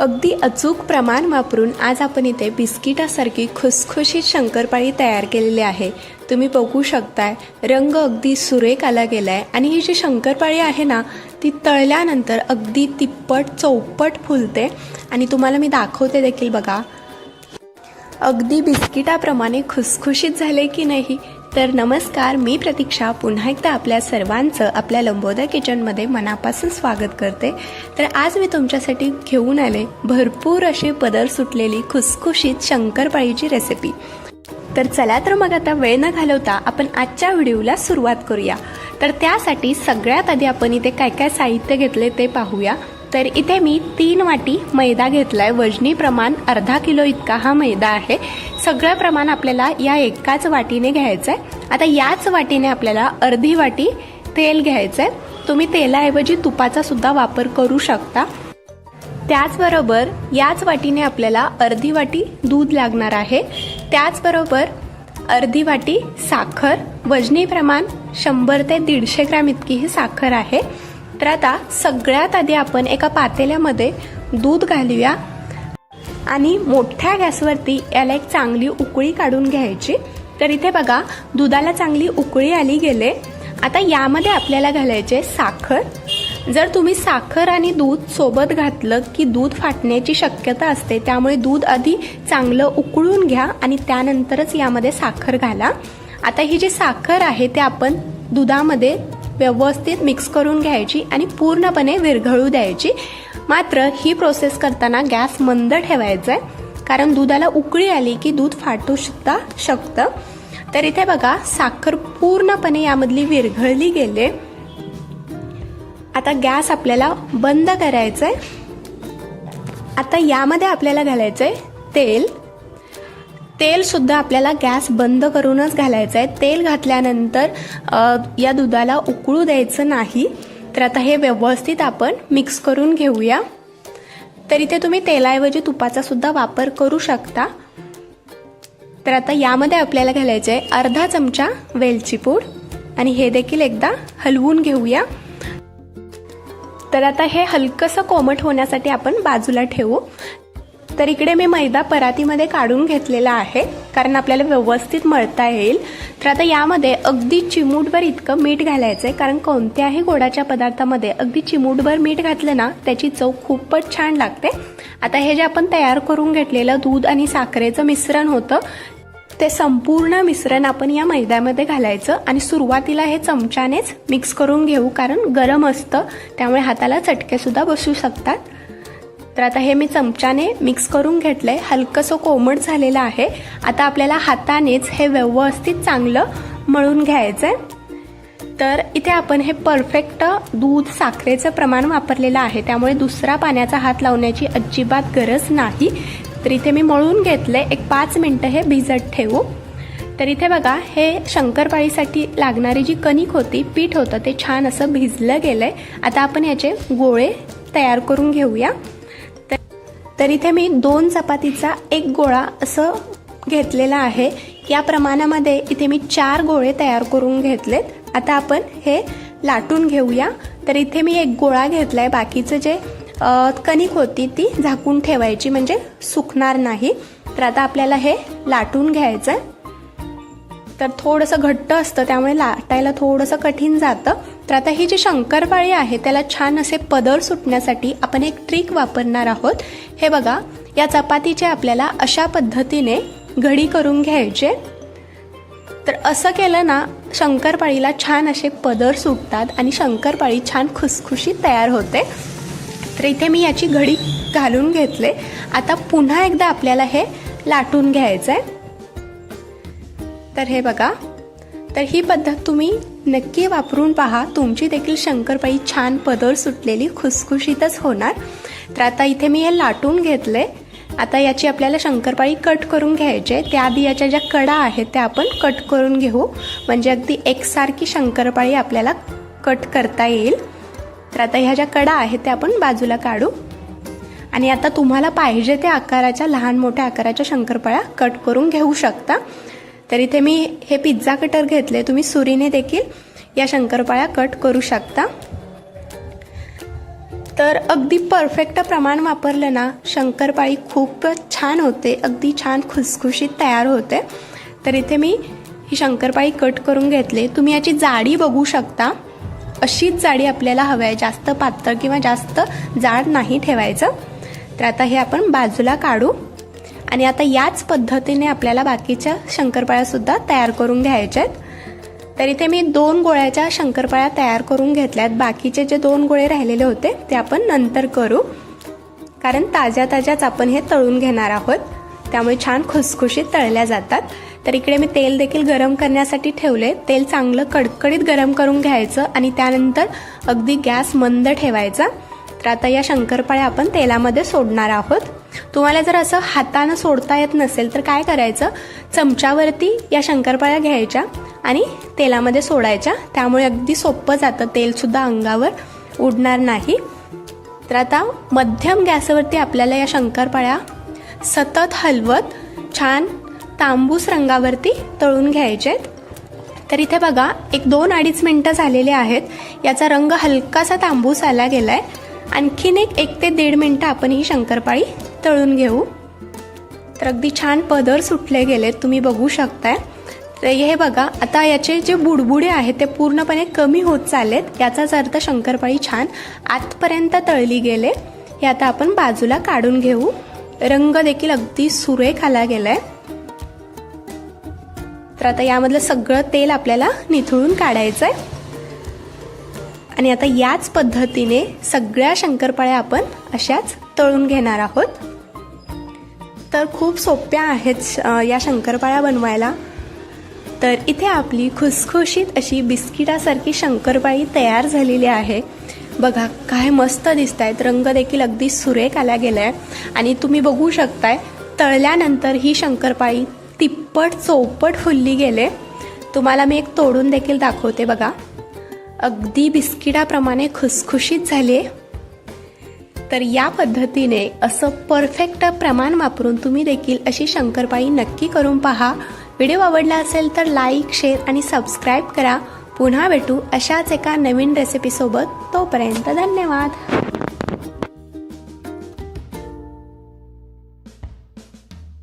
अगदी अचूक प्रमाण वापरून आज आपण इथे बिस्किटासारखी खुसखुशीत शंकरपाळी तयार केलेली आहे. तुम्ही बघू शकताय रंग अगदी सुरेख आला गेला आहे आणि ही जी शंकरपाळी आहे ना ती तळल्यानंतर अगदी तिप्पट चौपट फुलते. आणि तुम्हाला मी दाखवते देखील बघा. अगदी बिस्किटाप्रमाणे खुसखुशीत झाले की नाही तर नमस्कार मी प्रतीक्षा. पुन्हा एकदा आपल्या सर्वांचं आपल्या लंबोदर किचनमध्ये मनापासून स्वागत करते. तर आज मी तुमच्यासाठी घेऊन आले भरपूर अशी पदर सुटलेली खुसखुशीत शंकरपाळीची रेसिपी तर चला तर मग आता वेळ न घालवता आपण आजच्या व्हिडिओला सुरुवात करूया. तर त्यासाठी सगळ्यात आधी आपण इथे काय काय साहित्य घेतले ते पाहूया. तर इथे मी तीन वाटी मैदा घेतला आहे वजनी प्रमाण अर्धा किलो इतका हा मैदा आहे. सगळं प्रमाण आपल्याला या एकाच वाटीने घ्यायचं आहे आता याच वाटीने आपल्याला अर्धी वाटी तेल घ्यायचं आहे तुम्ही तेलाऐवजी तुपाचा सुद्धा वापर करू शकता. त्याचबरोबर याच वाटीने आपल्याला अर्धी वाटी दूध लागणार आहे. त्याचबरोबर अर्धी वाटी साखर. वजनी प्रमाण शंभर ते दीडशे ग्रॅम इतकी ही साखर आहे. तर आता सगळ्यात आधी आपण एका पातेल्यामध्ये दूध घालूया. आणि मोठ्या गॅसवरती याला एक चांगली उकळी काढून घ्यायची. तर इथे बघा दुधाला चांगली उकळी आली गेले. आता यामध्ये आपल्याला घालायचे साखर. जर तुम्ही साखर आणि दूध सोबत घातलं की दूध फाटण्याची शक्यता असते त्यामुळे दूध आधी चांगलं उकळून घ्या आणि त्यानंतरच यामध्ये साखर घाला. आता ही जी साखर आहे ते आपण दुधामध्ये व्यवस्थित मिक्स करून घ्यायची आणि पूर्णपणे विरघळू द्यायची. मात्र ही प्रोसेस करताना गॅस मंद ठेवायचा आहे कारण दुधाला उकळी आली की दूध फाटू सुद्धा शकतं. तर इथे बघा साखर पूर्णपणे यामधली विरघळली गेले. आता गॅस आपल्याला बंद करायचं आहे आता यामध्ये आपल्याला घालायचं आहे तेल. तेल सुद्धा आपल्याला गॅस बंद करूनच घालायचं आहे. तेल घातल्यानंतर या दुधाला उकळू द्यायचं नाही. तर आता हे व्यवस्थित आपण मिक्स करून घेऊया. तर इथे तुम्ही तेलाऐवजी तुपाचा सुद्धा वापर करू शकता. तर आता यामध्ये आपल्याला घालायचं आहे अर्धा चमचा वेलची पूड. आणि हे देखील एकदा हलवून घेऊया. तर आता हे हलकंसं कोमट होण्यासाठी आपण बाजूला ठेवू. तर इकडे मी मैदा परातीमध्ये काढून घेतलेला आहे कारण आपल्याला व्यवस्थित मळता येईल. तर आता यामध्ये अगदी चिमूटभर इतकं मीठ घालायचं आहे कारण कोणत्याही गोडाच्या पदार्थामध्ये अगदी चिमूटभर मीठ घातलं ना त्याची चव खूपच छान लागते. आता हे जे आपण तयार करून घेतलेलं दूध आणि साखरेचं मिश्रण होतं ते संपूर्ण मिश्रण आपण या मैद्यामध्ये घालायचं आणि सुरुवातीला हे चमच्यानेच मिक्स करून घेऊ कारण गरम असतं त्यामुळे हाताला चटकेसुद्धा बसू शकतात. तर आता हे मी चमच्याने मिक्स करून घेतलंय. हलकंसं कोमट झालेलं आहे. आता आपल्याला हातानेच हे व्यवस्थित चांगलं मळून घ्यायचं आहे तर इथे आपण हे परफेक्ट दूध साखरेचं प्रमाण वापरलेलं आहे. त्यामुळे दुसरा पाण्याचा हात लावण्याची अजिबात गरज नाही. तर इथे मी मळून घेतलंय. एक पाच मिनटं हे भिजत ठेवू. तर इथे बघा हे शंकरपाळीसाठी लागणारी जी कणिक होती पीठ होतं ते छान असं भिजलं गेलंय. आता आपण याचे गोळे तयार करून घेऊया. तर इथे मी दोन चपातीचा एक गोळा असं घेतलेला आहे. या प्रमाणामध्ये इथे मी चार गोळे तयार करून घेतलेत. आता आपण हे लाटून घेऊया. तर इथे मी एक गोळा घेतला आहे बाकीचं जे कणिक होती ती झाकून ठेवायची म्हणजे सुकणार नाही. तर आता आपल्याला हे लाटून घ्यायचं तर थोडंसं घट्ट असतं त्यामुळे लाटायला थोडंसं कठीण जातं. तर आता ही जी शंकरपाळी आहे त्याला छान असे पदर सुटण्यासाठी आपण एक ट्रिक वापरणार आहोत. हे बघा या चपातीचे आपल्याला अशा पद्धतीने घडी करून घ्यायचे. तर असं केलं ना शंकरपाळीला छान असे पदर सुटतात आणि शंकरपाळी छान खुसखुशीत तयार होते. तर इथे मी याची घडी घालून घेतले. आता पुन्हा एकदा आपल्याला हे लाटून घ्यायचं आहे तर हे बघा. तर ही पद्धत तुम्ही नक्की वापरून पहा. तुमची देखील शंकरपाळी छान पदर सुटलेली खुसखुशीतच होणार. तर आता इथे मी हे लाटून घेतले. आता याची आपल्याला शंकरपाळी कट करून घ्यायचे त्याआधी याच्या ज्या कडा आहेत त्या आपण कट करून घेऊ. म्हणजे अगदी एकसारखी शंकरपाळी आपल्याला कट करता येईल. तर आता ह्या ज्या कडा आहेत त्या आपण बाजूला काढू. आणि आता तुम्हाला पाहिजे त्या आकाराच्या लहान मोठ्या आकाराच्या शंकरपाळ्या कट करून घेऊ शकता. तर इथे मी हे पिझ्झा कटर घेतले. तुम्ही सुरीने देखील या शंकरपाळ्या कट करू शकता. तर अगदी परफेक्ट प्रमाण वापरलं ना शंकरपाळी खूपच छान होते. अगदी छान खुसखुशीत तयार होते. तर इथे मी ही शंकरपाळी कट करून घेतले. तुम्ही याची जाडी बघू शकता. अशीच जाडी आपल्याला हवी आहे. जास्त पातळ किंवा जास्त जाड नाही ठेवायचं. तर आता हे आपण बाजूला काढू. आणि आता याच पद्धतीने आपल्याला बाकीच्या शंकरपाळ्यासुद्धा तयार करून घ्यायच्या आहेत. तर इथे मी दोन गोळ्याच्या शंकरपाळ्या तयार करून घेतल्यात. बाकीचे जे दोन गोळे राहिलेले होते ते आपण नंतर करू. कारण ताज्या ताज्याच आपण हे तळून घेणार आहोत. त्यामुळे छान खुसखुशीत तळल्या जातात. तर इकडे मी तेल देखील गरम करण्यासाठी ठेवले. तेल चांगलं कडकडीत गरम करून घ्यायचं आणि त्यानंतर अगदी गॅस मंद ठेवायचा. तर आता या शंकरपाळ्या आपण तेलामध्ये सोडणार आहोत. तुम्हाला जर असं हातानं सोडता येत नसेल तर काय करायचं? चमच्यावरती या शंकरपाळ्या घ्यायच्या आणि तेलामध्ये सोडायच्या. त्यामुळे अगदी सोपं जातं. तेलसुद्धा अंगावर उडणार नाही. तर आता मध्यम गॅसवरती आपल्याला या शंकरपाळ्या सतत हलवत छान तांबूस रंगावरती तळून घ्यायचे. तर इथे बघा एक दोन अडीच मिनटं झालेले आहेत. याचा रंग हलकासा तांबूस आला गेला आहे आणखीन एक एक ते दीड मिनटं आपण ही शंकरपाळी तळून घेऊ. तर अगदी छान पदर सुटले गेलेत तुम्ही बघू शकताय. तर हे बघा आता याचे जे बुडबुडे आहेत ते पूर्णपणे कमी होत चाललेत. याचाच अर्थ शंकरपाळी छान आतपर्यंत तळली गेले. हे आता आपण बाजूला काढून घेऊ. रंग देखील अगदी सुरेख आला गेलाय. तर आता यामधलं सगळं तेल आपल्याला निथळून काढायचं आहे आणि आता याच पद्धतीने सगळ्या शंकरपाळ्या आपण अशाच तळून घेणार आहोत. तर खूप सोप्या आहेत या शंकरपाळ्या बनवायला. तर इथे आपली खुसखुशीत अशी बिस्किटासारखी शंकरपाळी तयार झालेली आहे. बघा काय मस्त दिसत आहेत रंग देखील अगदी सुरेख आला गेला आहे आणि तुम्ही बघू शकताय तळल्यानंतर ही शंकरपाळी तिप्पट चौपट फुलली गेले. तुम्हाला मी एक तोडून देखील दाखवते बघा. अगदी बिस्किटाप्रमाणे खुसखुशीत झाले तर या पद्धतीने असं परफेक्ट प्रमाण वापरून तुम्ही देखील अशी शंकरपाळी नक्की करून पहा. व्हिडिओ आवडला असेल तर लाईक शेअर आणि सबस्क्राईब करा. पुन्हा भेटू अशाच एका नवीन रेसिपीसोबत तोपर्यंत धन्यवाद.